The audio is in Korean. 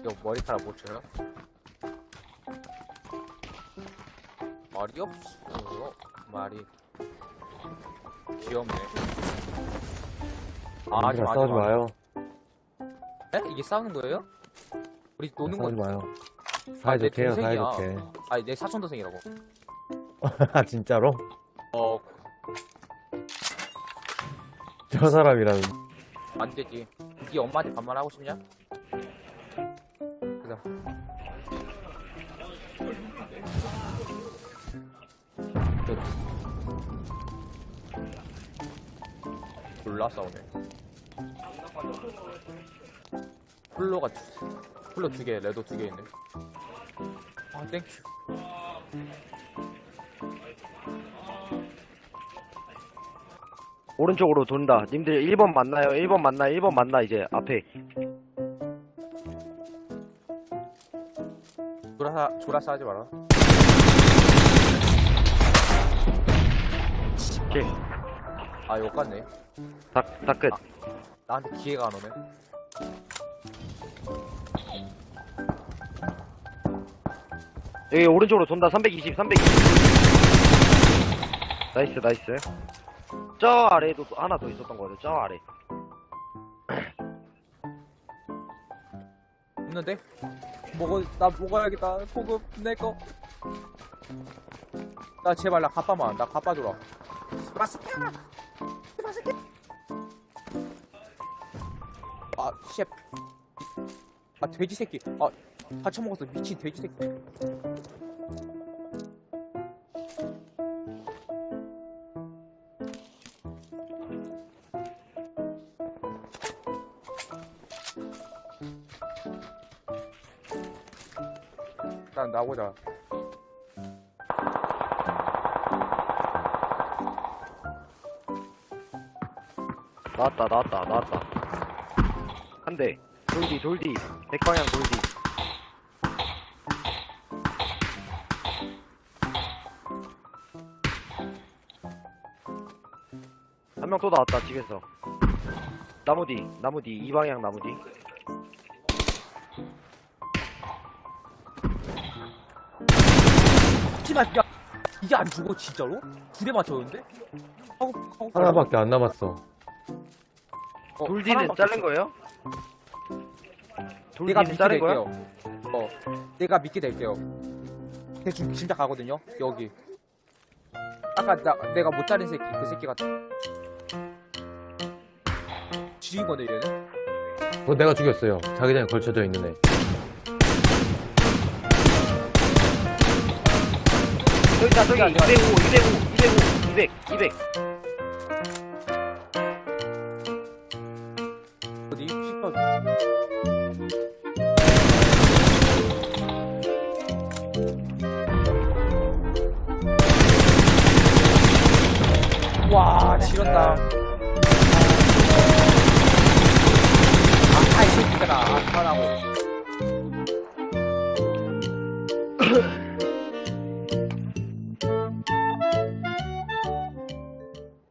이거 머리카락 못 줘요? 말이 없어. 말이. 귀엽네. 아, 좀 싸우지 마요. 에? 이게 싸우는 거예요? 우리 노는 싸우지 거. 마요. 아, 내 사이좋게 해요, 동생이야. 사이좋게. 아니, 내 사촌 동생이라고. 아, 진짜로? 어, 저 사람이랑 안 되지. 네 엄마한테 반말하고 싶냐? 그다. 졸라 싸우네. 훌로가 두, 훌로 두 개, 레도 두 개 있네. 아, 땡큐. 오른쪽으로 돈다. 님들 1번 만나요. 1번 만나. 1번 만나 이제 앞에. 조라사, 조라사 하지 마라. 오케이. 아, 욕 같네. 다, 다 끝. 나한테 기회가 안 오네. 여기 오른쪽으로 돈다. 320, 320. 나이스, 나이스. 저 아래에도 또 하나 더 있었던 거 같아. 저 아래. 없는데? 먹어, 나 먹어야겠다. 고급 내 거. 나 제발 나 가빠만, 나 가빠 줘라. 마스카! 마스카! 아, 셰프. 아, 돼지 새끼. 아, 다쳐 먹었어. 미친 돼지 새끼. 나보자. 나왔다, 나왔다, 나왔다. 한 대. 돌디, 돌디. 백방향 돌디. 한 명 또 나왔다, 집에서. 나무 뒤, 나무 뒤, 이 방향 나무 뒤. 씨발, 야, 이게 안 죽어, 진짜로? 두 대 맞췄는데? 하고, 하고. 하나밖에 안 남았어. 어, 돌디는 하나밖에 자른 없어. 거예요? 내가 돌디는 믿게 자른 거야? 될게요. 어, 내가 믿게 될게요. 대충 짐작하거든요. 여기. 아까 나 내가 못 자른 새끼 그 새끼 같아. 죽인 거네 얘는. 그거 내가 죽였어요. 자기장에 걸쳐져 있는 애. 저기 있다, 저기 야, 야. 205, 205, 205, 200, 200. 어디? 시켜. 와, 지렸다.